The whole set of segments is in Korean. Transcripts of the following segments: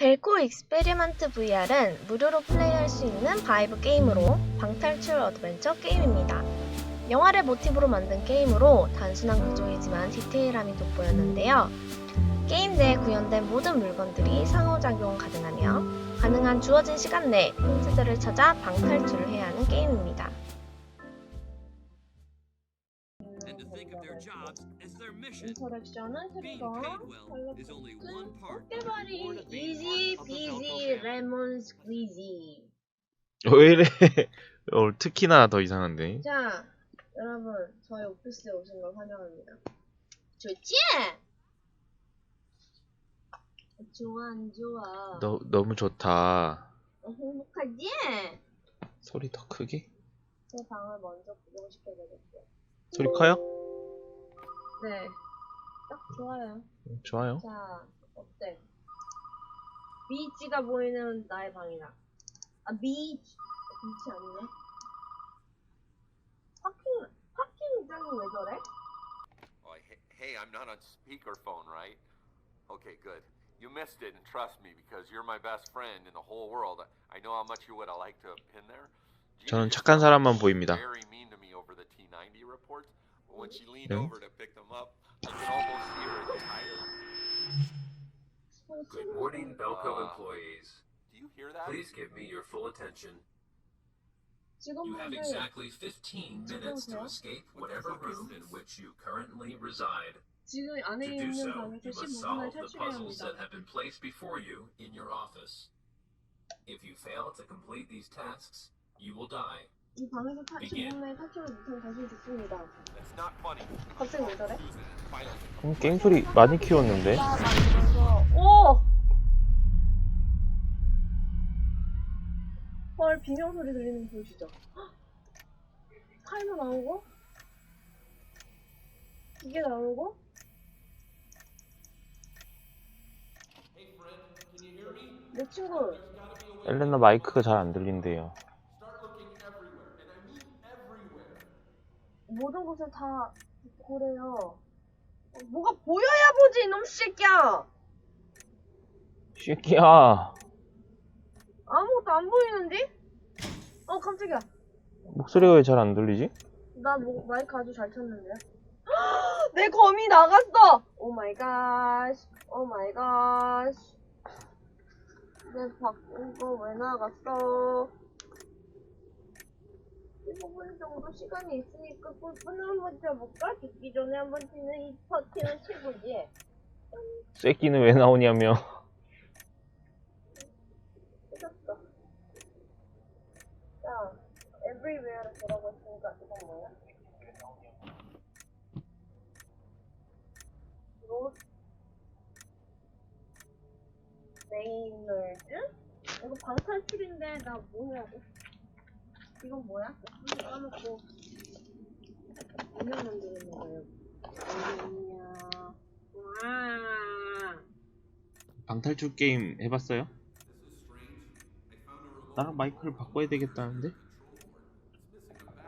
벨코 익스페리먼트 VR은 무료로 플레이할 수 있는 바이브 게임으로 방탈출 어드벤처 게임입니다. 영화를 모티브로 만든 게임으로 단순한 구조이지만 디테일함이 돋보였는데요. 게임 내에 구현된 모든 물건들이 상호작용 가능하며 가능한 주어진 시간 내에 힌트들을 찾아 방탈출을 해야 하는 게임입니다. 인터랙션은 part. 꽃게발이 이지 비지 레몬 스퀴지 왜 이래? 오늘 특히나 더 이상한데. 자 여러분 저희 오피스에 오신 걸 환영합니다 좋지? 좋아 안 좋아 너, 너무 좋다. 어, 행복하지? 소리 더 크게? 제 방을 먼저 구경시켜드릴게요 소리 커요? 네 딱 좋아요 음, 좋아요. 자 어때? 비치가 보이는 나의 방이다 아 비치 어, 비치 아니네 파킹 파킹 장이 왜 저래? Oh, hey, hey, I'm not on speakerphone, right? Okay, good. You missed it, and trust me, because you're my best friend in the whole world. I know how much you would have liked to have been there. 저는 착한 사람만 보입니다. Very mean to me over the T90 reports, when she leaned 네. over to pick them up, I could almost see her entire. Good morning, Belco Uh, employees. Do you hear that? Please give me your full attention. 지금 You have 분들 exactly 15 minutes to Okay. escape whatever room in which you currently reside. 지금 To 안에 do 있는 so, 방에서 you must 15분을 solve the 탈출해야 puzzles that 합니다. have been placed before you in your office. If you fail to complete these tasks, you will die. 이 방에서 타. 15분에 탈출을 못하면 다시 죽습니다. 갑자기 왜 저래? 그럼 게임 소리 많이 키웠는데? 나 만들어서 오! 헐 비명 소리 들리는 거 보이시죠? 헉! 타이머 나오고 기계 나오고 내 친구 엘레나 마이크가 잘 안 들린대요. 모든 곳에 다 고래요. 어, 뭐가 보여야 보지 이놈 새끼야. 새끼야. 아무것도 안 보이는데? 어 깜짝이야. 목소리가 왜 잘 안 들리지? 나 뭐, 마이크 아주 잘 쳤는데요? 내 검이 나갔어! 오 마이 갓. 오 마이 갓. 내 바꾼 거왜 나갔어? 15분 정도 시간이 있으니까 골프는 한번 쳐볼까? 죽기 전에 한번 치는 이 퍼팅은 치고지. 새끼는 왜 나오냐며. 찾았어. 자, everywhere로 돌아고 있으니까 이건 뭐야? 로 메이너즈? 이거 방탈출인데 나 뭐 해야 돼? 이건 뭐야? 이거 까놓고 인형 만드는 거예요. 와. 방탈출 게임 해봤어요? 나랑 마이크를 바꿔야 되겠다는데?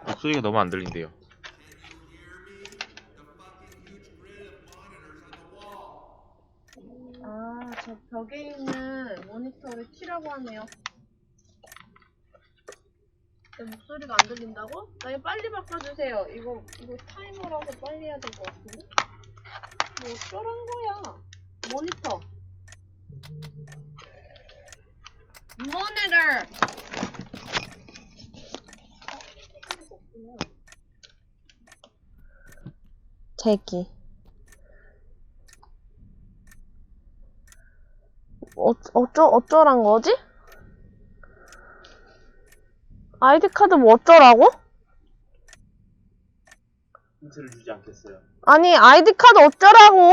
목소리가 너무 안 들린대요. 아, 저 벽에 있는 모니터를 키라고 하네요. 내 목소리가 안 들린다고? 나 이거 빨리 바꿔주세요. 이거, 이거 타이머라서 빨리 해야 될 것 같은데? 뭐 어쩌란 거야? 모니터. 모니터! 제기. 어, 어쩌, 어쩌란 거지? 아이디 카드 뭐 어쩌라고? 힌트를 주지 않겠어요. 아니, 아이디 카드 어쩌라고!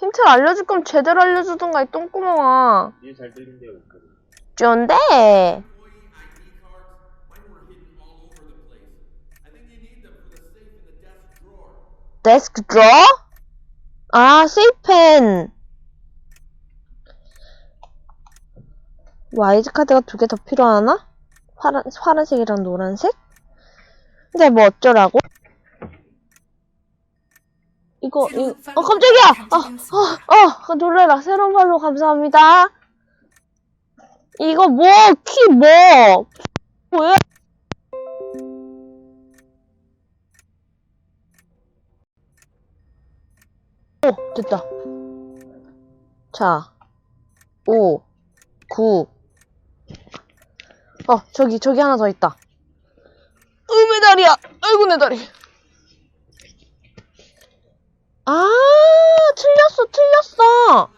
힌트를 알려줄 거면 제대로 알려주던가, 이 똥구멍아. 이게 잘 들린대요. drawer. 데스크 드러? 아, 세이펜. 뭐 아이디 카드가 두 개 더 필요하나? 파란, 파란색이랑 노란색? 근데 뭐 어쩌라고? 이거, 이, 어, 깜짝이야! 아, 아, 아, 놀래라. 새로운 발로 감사합니다. 이거 뭐, 키 뭐? 뭐야? 오, 됐다. 자, 5, 9. 어, 저기, 저기 하나 더 있다. 으메 다리야! 아이고, 내 다리. 아, 틀렸어, 틀렸어.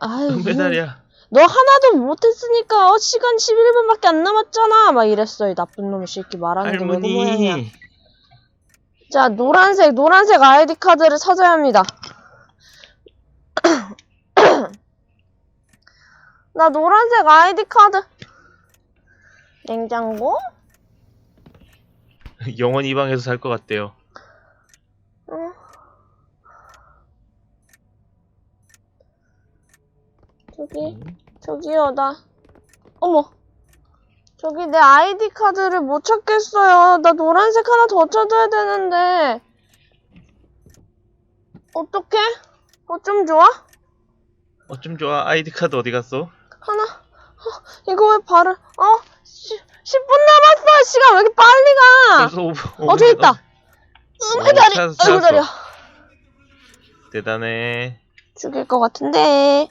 아유, 메달이야. 너 하나도 못했으니까 어, 시간 11분밖에 안 남았잖아. 막 이랬어. 이 나쁜 놈의 새끼 말하는 게왜 그 모양이야. 할머니. 자, 노란색, 노란색 아이디 카드를 찾아야 합니다. 나 노란색 아이디 카드. 냉장고? 영원히 이 방에서 살 것 같대요. 어. 저기, 저기요, 나. 어머. 저기 내 아이디 카드를 못 찾겠어요. 나 노란색 하나 더 찾아야 되는데. 어떡해? 어쩜 좋아? 어쩜 좋아. 아이디 카드 어디 갔어? 하나. 어, 이거 왜 발을, 어? 시, 10분 남았어! 시간 왜 이렇게 빨리 가! 벌써 5분. 어, 저기 있다! 으메 다리! 찾았어, 아이고, 찾았어. 다리야. 대단해. 죽일 것 같은데.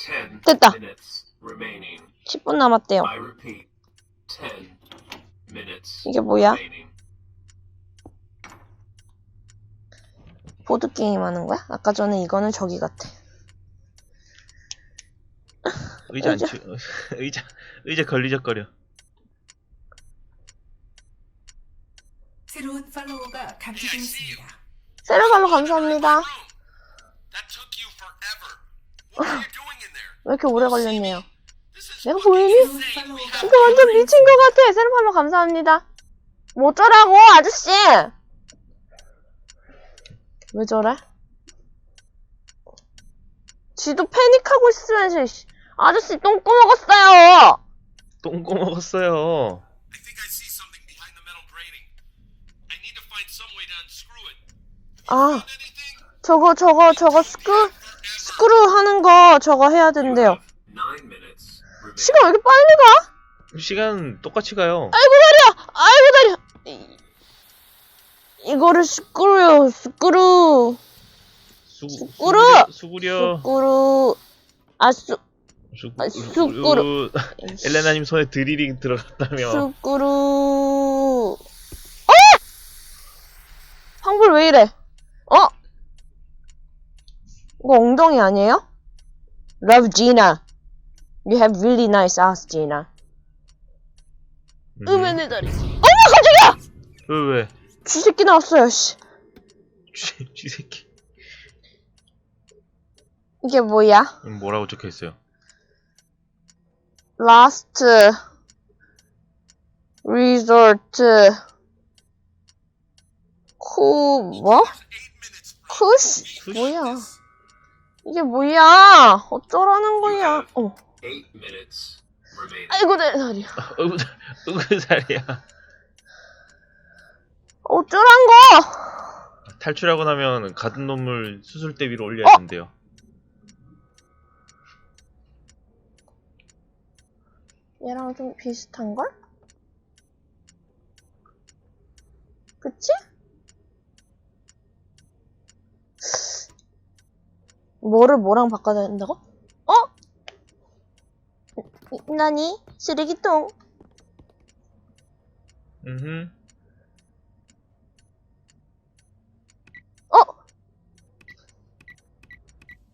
10 됐다. minutes remaining. 10분 남았대요. I repeat, 10 minutes 이게 뭐야? 보드게임 하는 거야? 아까 전에 이거는 저기 같아. 의자 안 의자. 치. 의자 의자 걸리적거려. 새로운 팔로워가 감지되었습니다. 세레발로 감사합니다. That took you forever. What are you doing in there? 왜 이렇게 오래 걸렸네요. This is 내가 보이니? 새로운 팔로워가 이거 완전 미친 것 같아. 세레발로 감사합니다. 뭐 저라고, 아저씨! 왜 저래? 지도 패닉하고 있으면서, 씨. 아저씨 똥 꼬먹었어요! 똥 꼬 먹었어요. I think I see something behind the metal grating. I need to find some way to unscrew it. 아, Anything? 저거, 저거, 저거, 스크, 스크루 하는 거 저거 해야 된대요. 9 minutes remaining. 시간 왜 이렇게 빨리 가? 시간 똑같이 가요. 아이고 다리야! 아이고 다리야! 이- 이거를 스크루요, 스크루. 수, 수구려! 수구려. 스크루. 아, 수, 수, 아, 수구려. 엘레나님 손에 드릴이 들어갔다며. 스크루. 어! 황불 왜 이래? 어? 이거 엉덩이 아니에요? Love Gina. You have really nice ass, Gina. 음. 음의 다리. 어머, 깜짝이야! 왜 왜? 쥐새끼 나왔어요, 씨. 쥐, 쥐 새끼. 이게 뭐야? 음, 뭐라고 적혀 있어요? Last Resort 쿠 뭐? 쿠시? 뭐야? 이게 뭐야? 어쩌라는 거야? 어, 8 minutes remaining. 아이고 내 다리. 으그 으그살이야. 어쩌란 거? 탈출하고 나면 가둔 놈을 수술대 위로 올려야 어? 된대요. 얘랑 좀 비슷한 걸? 그치? 뭐를 뭐랑 바꿔야 된다고? 어? 이- 나니? 쓰레기통. 음. 어?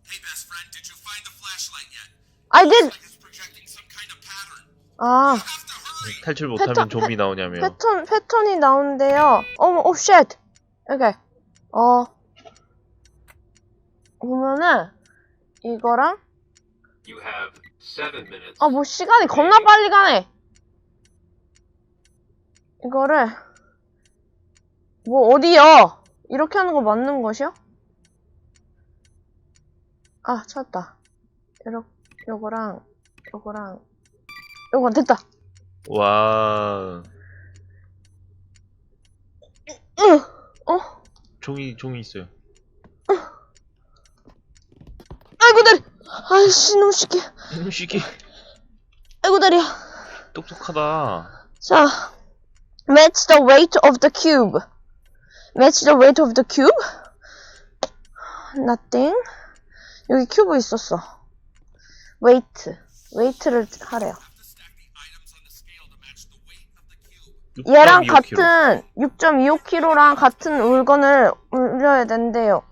Hey, best friend, did you find the flashlight yet? I did. 아. 탈출 못하면 패턴, 좀비 나오냐며. 패턴, 패턴이 나오는데요. 어머, 오, 쉣! 이렇게. 어. 보면은, 이거랑, You have 7 minutes. 아, 뭐, 시간이 겁나 빨리 가네! 이거를, 뭐, 어디요? 이렇게 하는 거 맞는 것이요? 아, 찾았다. 요렇, 요거랑, 요거랑, 요거 됐다. 와. 으! 어? 종이 종이 있어요. 아이고, 다리! 아이씨, 너무 시키. 음식이 아이고, 다리야. 똑똑하다. 자, match the weight of the cube. match the weight of the cube. nothing. 여기 큐브 있었어. weight. weight를 하래요. 얘랑 6.25kg. 같은 6.25kg랑 같은 물건을 올려야 된대요.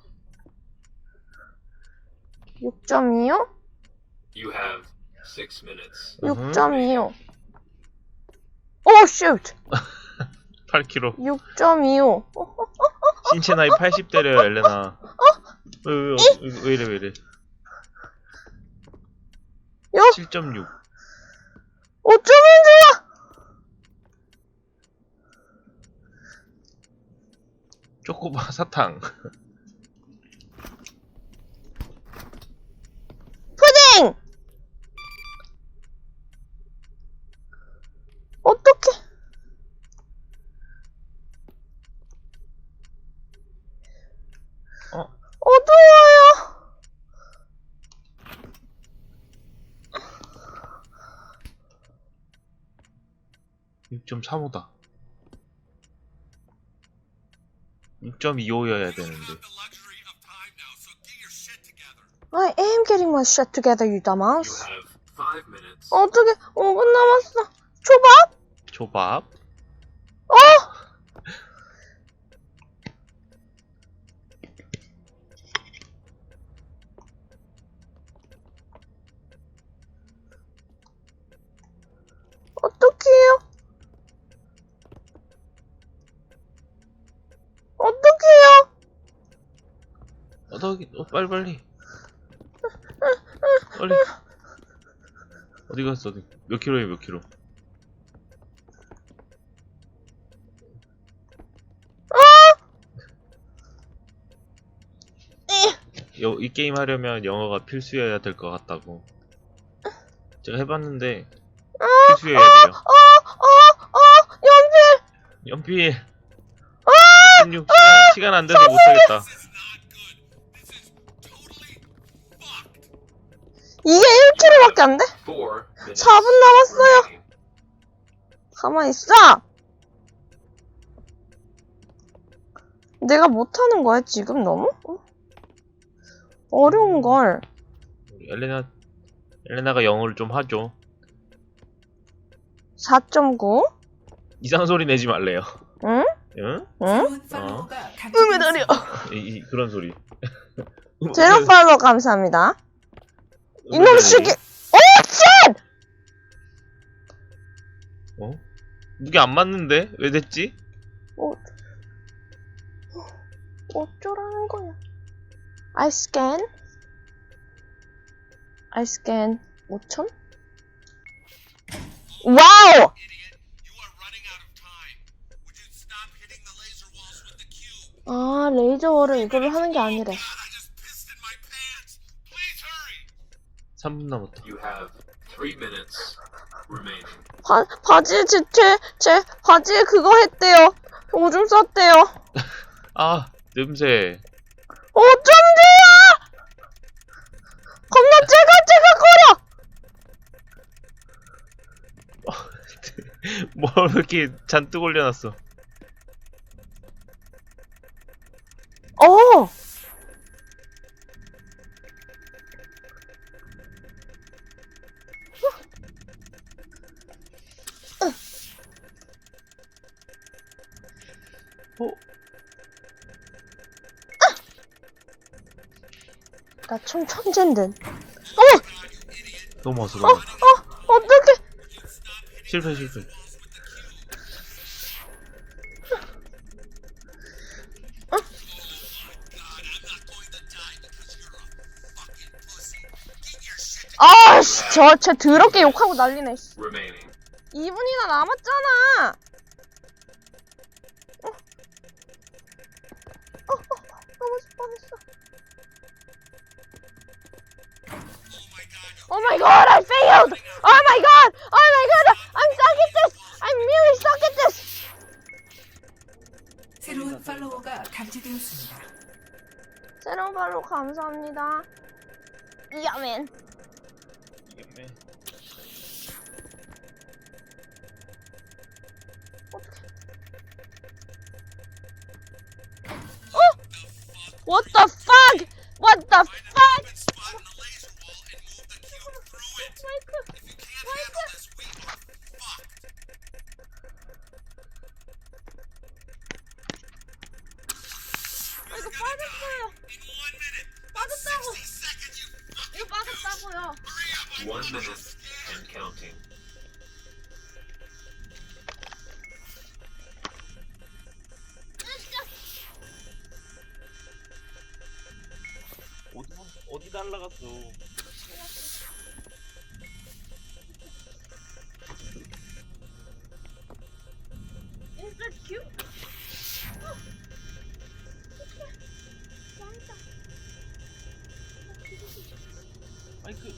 6.25? You have six minutes. 으흠. 6.25. 오, 슛! 8kg. 6.25. 신체 나이 80대래요, 엘레나. 왜, 왜, 왜, 왜 이래, 왜 이래. 야! 7.6. 어쩌면 좋아! 초코바 사탕. 푸딩! 어떡해. 어? 어두워요. 6.35다. 6.25여야 되는데. I am getting my shit together, you You dumbass. have five minutes. 어떻게 5분 남았어. 초밥? 초밥. 어? 어떡해요? 어, 너, 어, 빨리, 빨리. 빨리. 어디 갔어, 어디. 몇 킬로에 몇 킬로? 여, 이 게임 하려면 영어가 필수여야 될 것 같다고. 제가 해봤는데, 필수여야 돼요. 연필! 연필! 16, 시간, 시간 안 돼서 못하겠다. 이게 1kg밖에 안 돼? Four minutes. 4분 남았어요. 가만히 있어! 내가 못하는 거야, 지금 너무? 어? 어려운 걸. 엘레나, 엘레나가 영어를 좀 하죠. 4.9? 이상한 소리 내지 말래요. 응? 응? 응? 다리야. 감지되었습니다. 이, 이- 그런 소리. 제로 팔로 감사합니다. 이놈. 새끼! 오, 쉣! 어? 무게 안 맞는데? 왜 됐지? 어, 어쩌라는 거야. I scan. I scan 5천? 와우! 아, 레이저워를 이거를 하는 게 아니래. 3분 남았다. You have three minutes remaining. 바, 바지에 제, 제, 제 바지에 그거 했대요. 오줌 쌌대요. 아, 냄새. 어쩜 돼요! 겁나 째각째각 거려! 뭐 이렇게 잔뜩 올려놨어. 어! 어? 나 총 천재인데. 넘어왔어, 어, 넘어. 어, 어떡해. 실패, 실패. 아, 씨, 저, 쟤 더럽게 욕하고 난리네, 씨. Remaining. 2분이나 남았잖아! 감지되었습니다. 새로운 발로 감사합니다. 야맨. 위험해. What the 어디 날라갔어? Is that cute? 마이크.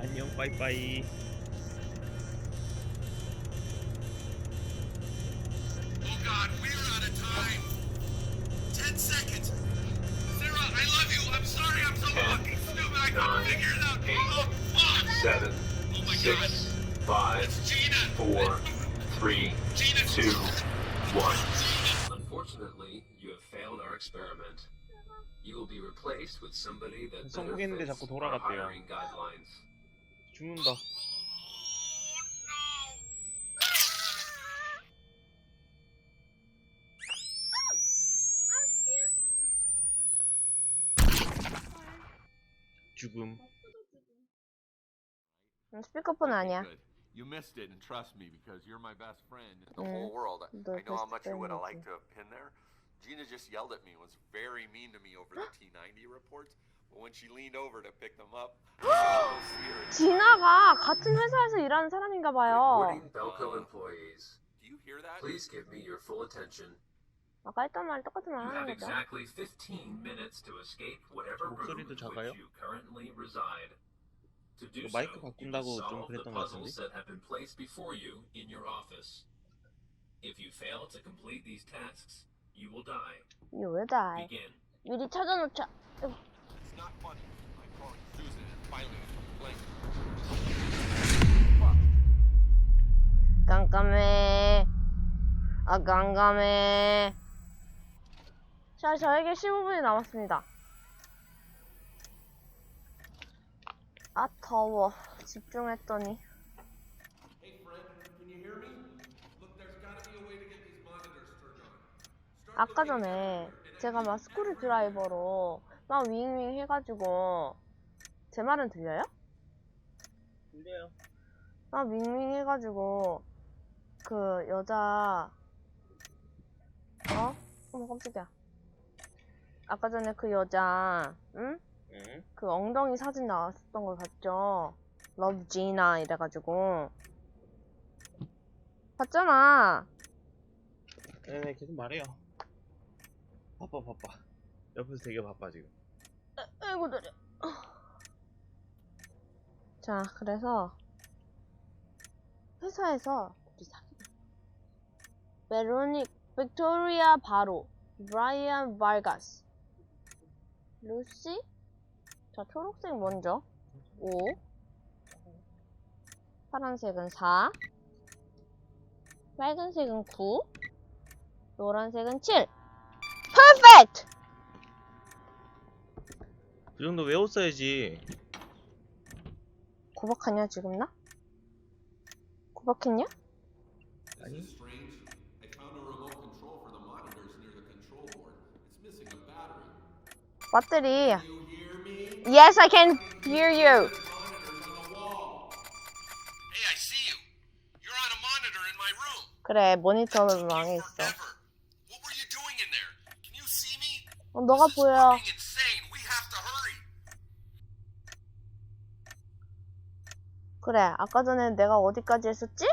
안녕 빠이빠이. experiment. You will be replaced with somebody that better 성공했는데 fits 자꾸 our 돌아갔대요. hiring guidelines. 죽는다. 죽음. 음, 스피커폰 아니야. Good. You missed it, and trust me, because you're my best friend in the Mm. whole world. I, The I know how best much you would have friend, liked to have been there. Gina just yelled at me and was very mean to me over the T90 reports. But when she leaned over to pick them up, I could almost see her. 진아가 같은 회사에서 일하는 사람인가 봐요. Reporting Belco employees. Do you hear that? Please give me your full attention. 아까 했던 말 똑같은 말 You 하는 have 거죠. exactly 15 minutes to escape whatever room in 목소리도 which 작아요? you currently reside. To do 이거 마이크 so, you 바꾼다고 must 좀 solve the 그랬던 것 puzzles 같은데? that have been placed before you in your office. If you fail to complete these tasks, you will die. 이거 왜 다? Begin. 미리 찾아놓자. It's not funny. I'm calling Susan and finally complain. 깜깜해. 아 깜깜해. 자, 저에게 15분이 남았습니다. 아 더워. 집중했더니. Hey, friend, can you hear me? Look, there's got to be a way to get these monitors turned on. Start 아까 전에 제가 막 스크류 드라이버로 막 윙윙 해가지고 제 말은 들려요? 들려요. 막 윙윙 해가지고 그 여자 어? 어머 깜짝이야 아까 전에 그 여자 응? 응? 그 엉덩이 사진 나왔었던 걸 봤죠? 러브 지나 이래가지고 봤잖아 네네 계속 말해요. 바빠 바빠. 옆에서 되게 바빠 지금. 아 이고 느려 자 그래서 회사에서 우리 사귀 베로닉 빅토리아 바로 브라이언 발가스 루시? 자 초록색 먼저. 5 파란색은 4 빨간색은 9 노란색은 7 퍼펙트 그 정도 외웠어야지. 구박하냐 지금 나? 구박했냐? 아니? 배터리 You hear me? Yes I can hear you. Hey, I see you. You're on a monitor in my room. 그래 모니터로 망해 있어 Forever. What were you doing in there? Can you see me? 어, 너가 보여. 그래 아까 전에 내가 어디까지 했었지?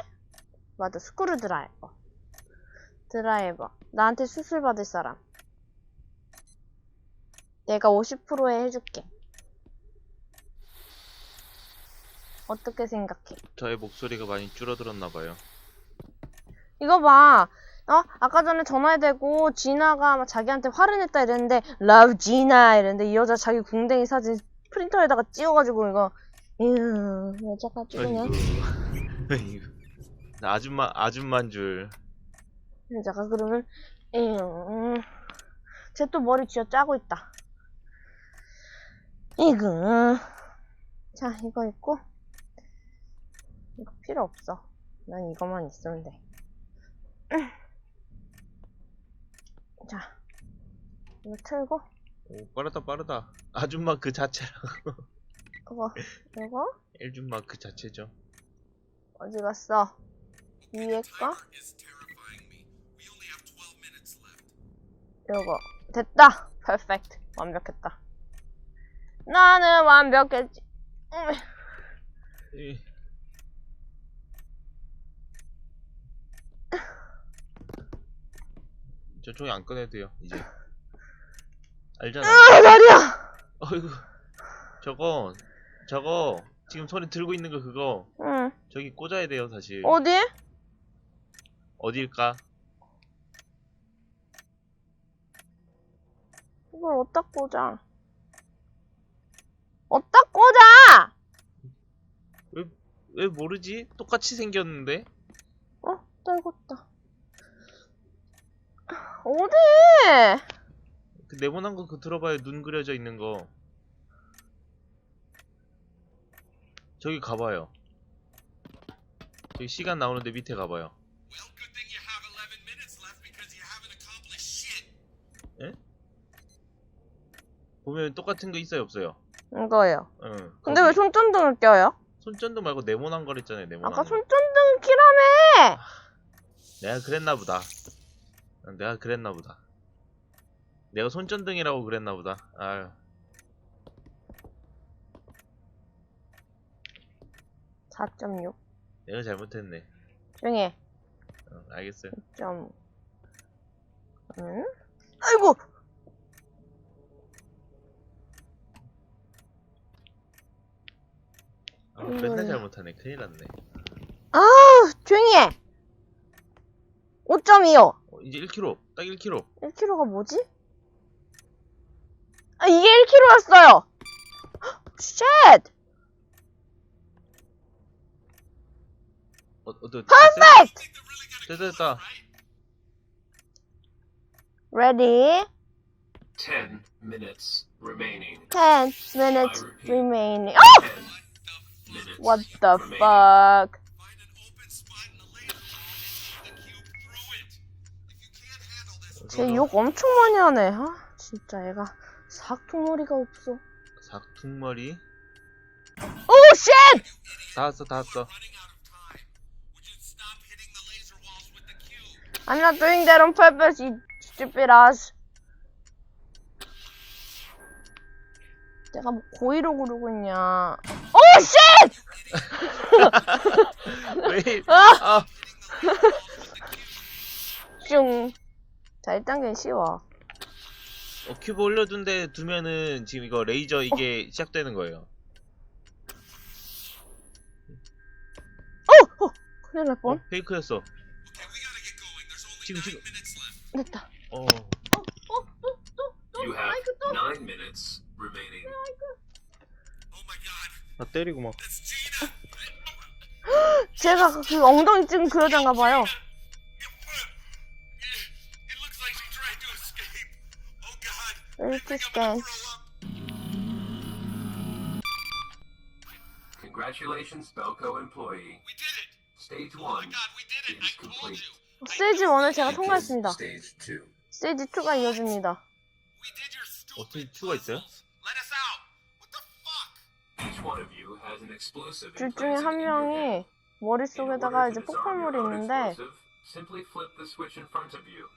맞아 스크류 드라이버 드라이버 나한테 수술 받을 사람 내가 50%에 해줄게 어떻게 생각해? 저의 목소리가 많이 줄어들었나 봐요. 이거 봐 어? 아까 전에 전화해대고 진아가 막 자기한테 화를 냈다 이랬는데 love 진아. 이랬는데 이 여자 자기 궁뎅이 사진 프린터에다가 찍어가지고 이거. 이유 여자가 찍으면 아이고. 나 아줌마 아줌마인 줄. 여자가 그러면 이유 쟤또 머리 쥐어 짜고 있다. 이거 자 이거 있고. 이거 필요 없어. 난 이거만 있으면 돼 자, 이거 틀고, 오 빠르다 빠르다. 아줌마 그 자체라고. 그거, 이거, 일줌마 그 자체죠. 어디 갔어? 위에 거? is terrifying me. We only have 12 minutes left. 요거. 됐다! 퍼펙트. 완벽했다. 나는 완벽했지. 음. 저 종이 안 꺼내도 돼요 이제 알잖아 아, 다리야! 어이구 저거 저거 지금 손에 들고 있는 거 그거 응. 저기 꽂아야 돼요 사실 어디? 어딜까 이걸 어디다 꽂아? 어디다 꽂아! 왜 모르지 똑같이 생겼는데 어? 떨궜다. 어디? 그 네모난 거 그 들어봐요 눈 그려져 있는 거 저기 가봐요 저기 시간 나오는데 밑에 가봐요 Well, good thing you have 11 minutes left because you haven't accomplished shit. 보면 똑같은 거 있어요 없어요 이거요. 응 근데 거기 왜 손전등을 껴요? 손전등 말고 네모난 거랬잖아요 네모난 아까 거 손전등 키라며! 내가 그랬나 보다 응, 내가 그랬나 보다 내가 손전등이라고 그랬나 보다 아유 4.6. 내가 잘못했네 해. 응, 알겠어요 점. 응? 아이고! 아, 맨날 이거는- 잘못하네 큰일 났네 아우, 조용히 해! 5.25. 어, 이제 1kg 딱 1kg 1kg가 뭐지? 아, 이게 1kg였어요! 쉣! 어, 어, 어, 퍼펙트! 됐다 됐다 Ready? 10 minutes remaining. 10 minutes remaining. 10 Oh! What the fuck? 쟤 욕 엄청 많이 하네. 아, 진짜 얘가 삭통머리가 없어. 삭퉁머리 오, 쉣! 다 왔어 다 왔어? I'm not doing that on purpose, you stupid ass. 내가 뭐 고의로 그러고 있냐. 오, 쉣! 왜 아! 아, 슝. 자, 1단계는 쉬워. 어, 큐브 올려둔 데 두면은 지금 이거 레이저 이게 시작되는 거예요 어! 어! 큰일 날 어, 뻔. 페이크였어 지금 nine 지금. 됐다. 어 어, 어, 또, 또, 또. You have 아이고, 또. 9 minutes remaining. Oh 나 때리고 막. 제가 그- 그 엉덩이 찍은 그 여잔가 봐요. Where's this guy? Congratulations, Belco employee. We did it. Stage Oh my 1 god, we did it. I told you. 스테이지 1을 제가 통과했습니다. Stage 2. 스테이지 2가 이어집니다. We did your stupid 어떻게 추가 있어요? puzzles. Let us out. What the fuck? Each one of you has an explosive 둘 implanted 중에 한 in your head. 명이 In order 머릿속에다가 to 이제 disarm 폭발물이 your 있는데 explosive, simply flip the switch in front of you,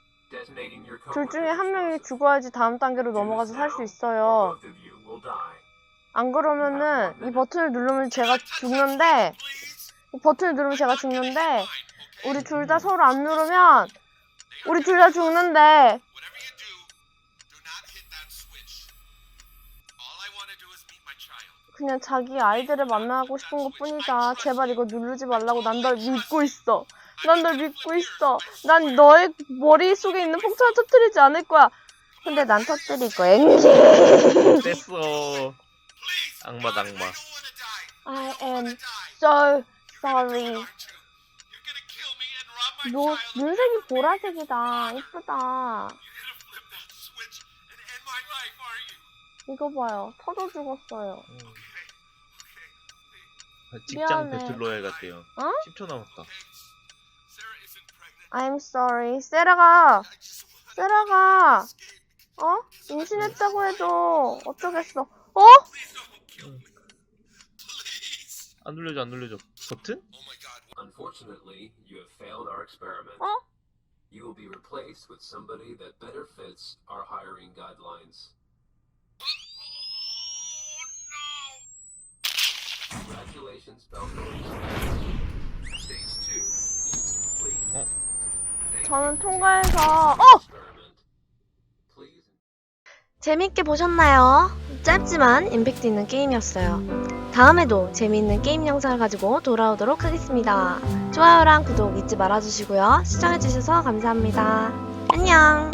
둘 중에 한 명이. 죽어야지 다음 단계로 넘어가서 살 수 있어요. 안 그러면은 이 버튼을 누르면 제가 죽는데. 이 버튼을 누르면 제가 죽는데? 우리 둘 다 서로 안 누르면 우리 둘 다 죽는데. 그냥 자기 아이들을 만나고 싶은 것 뿐이다. 제발 이거 누르지 말라고 난 널 믿고 있어. 난 널 믿고 있어. 난 너의 머릿속에 있는 폭탄을 터뜨리지 않을 거야. 근데 난 터뜨릴 거야. 뗐어. Please. 악마, 악마. I am so sorry. 너. 눈색이 보라색이다. 이쁘다. 이거 봐요. 터져 죽었어요. 음. 직장 미안해. 배틀로얄 같대요. 어? 10초 남았다. I'm sorry. 세라가, I just wanna 세라가, escape. 어? 임신했다고 해도 어쩌겠어. 어? Please don't kill me. Please. 안 눌려줘, 안 눌려줘. 버튼? Oh my god. Unfortunately, you have failed our experiment. 어? You will be replaced with somebody that better fits our hiring guidelines. Oh no. Congratulations, Falcon. 저는 통과해서, 어! 재밌게 보셨나요? 짧지만 임팩트 있는 게임이었어요. 다음에도 재미있는 게임 영상을 가지고 돌아오도록 하겠습니다. 좋아요랑 구독 잊지 말아주시고요. 시청해주셔서 감사합니다. 안녕!